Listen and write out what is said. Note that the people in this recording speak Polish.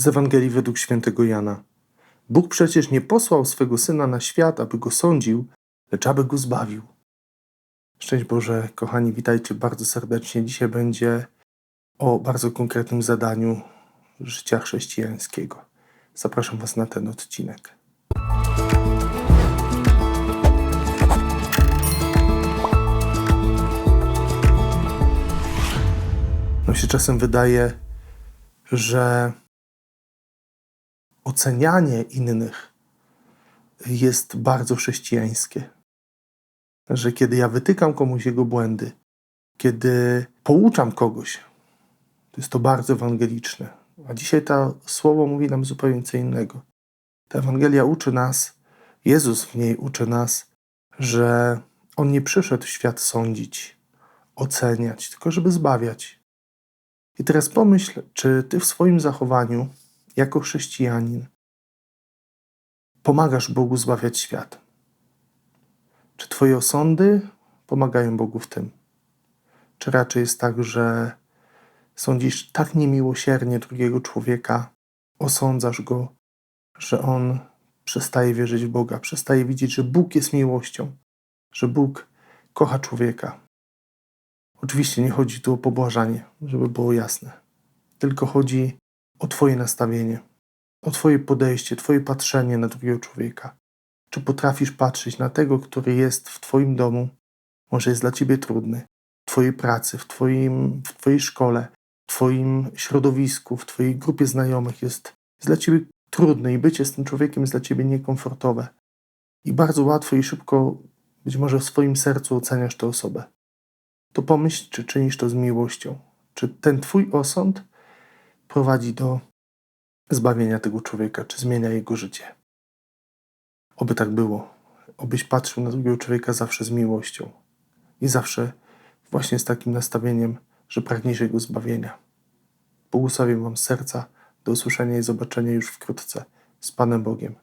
z Ewangelii według świętego Jana. Bóg przecież nie posłał swego syna na świat, aby go sądził, lecz aby go zbawił. Szczęść Boże, kochani, witajcie bardzo serdecznie. Dzisiaj będzie o bardzo konkretnym zadaniu życia chrześcijańskiego. Zapraszam Was na ten odcinek. No się czasem wydaje, że ocenianie innych jest bardzo chrześcijańskie. Że kiedy ja wytykam komuś jego błędy, kiedy pouczam kogoś, to jest to bardzo ewangeliczne. A dzisiaj to słowo mówi nam zupełnie co innego. Ta Ewangelia uczy nas, Jezus w niej uczy nas, że On nie przyszedł świat sądzić, oceniać, tylko żeby zbawiać. I teraz pomyśl, czy ty w swoim zachowaniu, jako chrześcijanin, pomagasz Bogu zbawiać świat? Czy twoje osądy pomagają Bogu w tym? Czy raczej jest tak, że sądzisz tak niemiłosiernie drugiego człowieka, osądzasz go, że on przestaje wierzyć w Boga, przestaje widzieć, że Bóg jest miłością, że Bóg kocha człowieka. Oczywiście nie chodzi tu o pobłażanie, żeby było jasne, tylko chodzi o Twoje nastawienie, o Twoje podejście, Twoje patrzenie na drugiego człowieka. Czy potrafisz patrzeć na tego, który jest w Twoim domu, może jest dla Ciebie trudny, w Twojej pracy, w, twoim, w Twojej szkole, w Twoim środowisku, w Twojej grupie znajomych jest, jest dla Ciebie trudny i bycie z tym człowiekiem jest dla Ciebie niekomfortowe. I bardzo łatwo i szybko, być może w swoim sercu oceniasz tę osobę. To pomyśl, czy czynisz to z miłością. Czy ten Twój osąd prowadzi do zbawienia tego człowieka, czy zmienia jego życie. Oby tak było. Obyś patrzył na drugiego człowieka zawsze z miłością i zawsze właśnie z takim nastawieniem, że pragniesz jego zbawienia. Błogosławię Wam serca. Do usłyszenia i zobaczenia już wkrótce. Z Panem Bogiem.